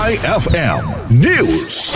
IFM News.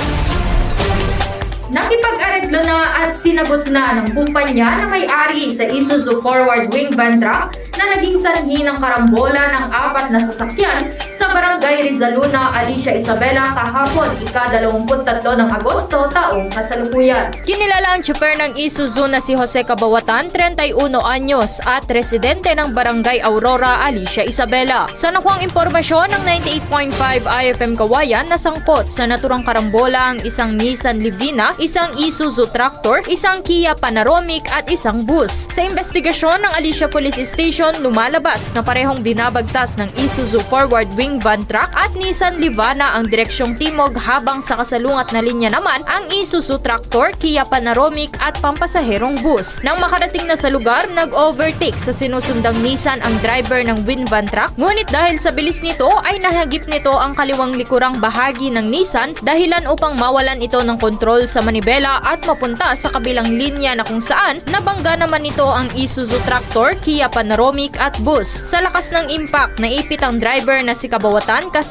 Nakipag-areglo na at sinagot na ng kumpanya na may-ari sa Isuzu Forward Wing Van Truck na naging sanhi ng karambola ng apat na sasakyan sa Barangay Rizaluna, Alicia Isabela kahapon, ika-23 ng Agosto, taong kasalukuyan. Kinilala ang tsuper ng Isuzu na si Jose Cabawatan, 31 anyos at residente ng Barangay Aurora, Alicia Isabela. Sa nakuang impormasyon ng 98.5 IFM Kawayan na sangkot sa naturang karambola ang isang Nissan Livina, isang Isuzu Tractor, isang Kia Panoramic at isang bus. Sa investigasyon ng Alicia Police Station, lumalabas na parehong binabagtas ng Isuzu Forward Wing Van Truck at Nissan Livana ang direksyong timog habang sa kasalungat na linya naman ang Isuzu Tractor, Kia Panoramic at pampasaherong bus. Nang makarating na sa lugar, nag-overtake sa sinusundang Nissan ang driver ng Win Van Truck. Ngunit dahil sa bilis nito ay nahagip nito ang kaliwang likurang bahagi ng Nissan dahilan upang mawalan ito ng kontrol sa manibela at mapunta sa kabilang linya na kung saan nabangga naman nito ang Isuzu Tractor, Kia Panoramic at bus. Sa lakas ng impact, naipit ang driver na si Kabawatan kas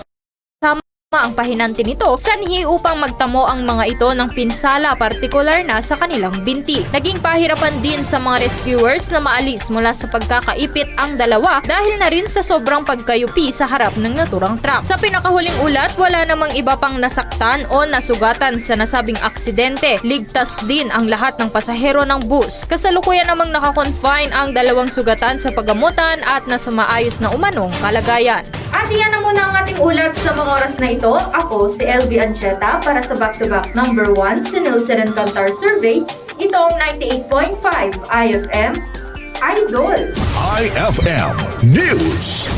ang pahinanti nito sanhi upang magtamo ang mga ito ng pinsala partikular na sa kanilang binti. Naging pahirapan din sa mga rescuers na maalis mula sa pagkakaipit ang dalawa dahil na rin sa sobrang pagkayupi sa harap ng naturang truck. Sa pinakahuling ulat, wala namang iba pang nasaktan o nasugatan sa nasabing aksidente. Ligtas din ang lahat ng pasahero ng bus. Kasalukuyan namang nakakonfine ang dalawang sugatan sa pagamutan at nasa maayos na umanong kalagayan. At iyan na muna ang ating ulat sa mga oras na ito. Ako si LV Ancheta para sa back-to-back number 1 sa Nielsen and Kantar Survey. Ito ang 98.5 IFM Idol. IFM News.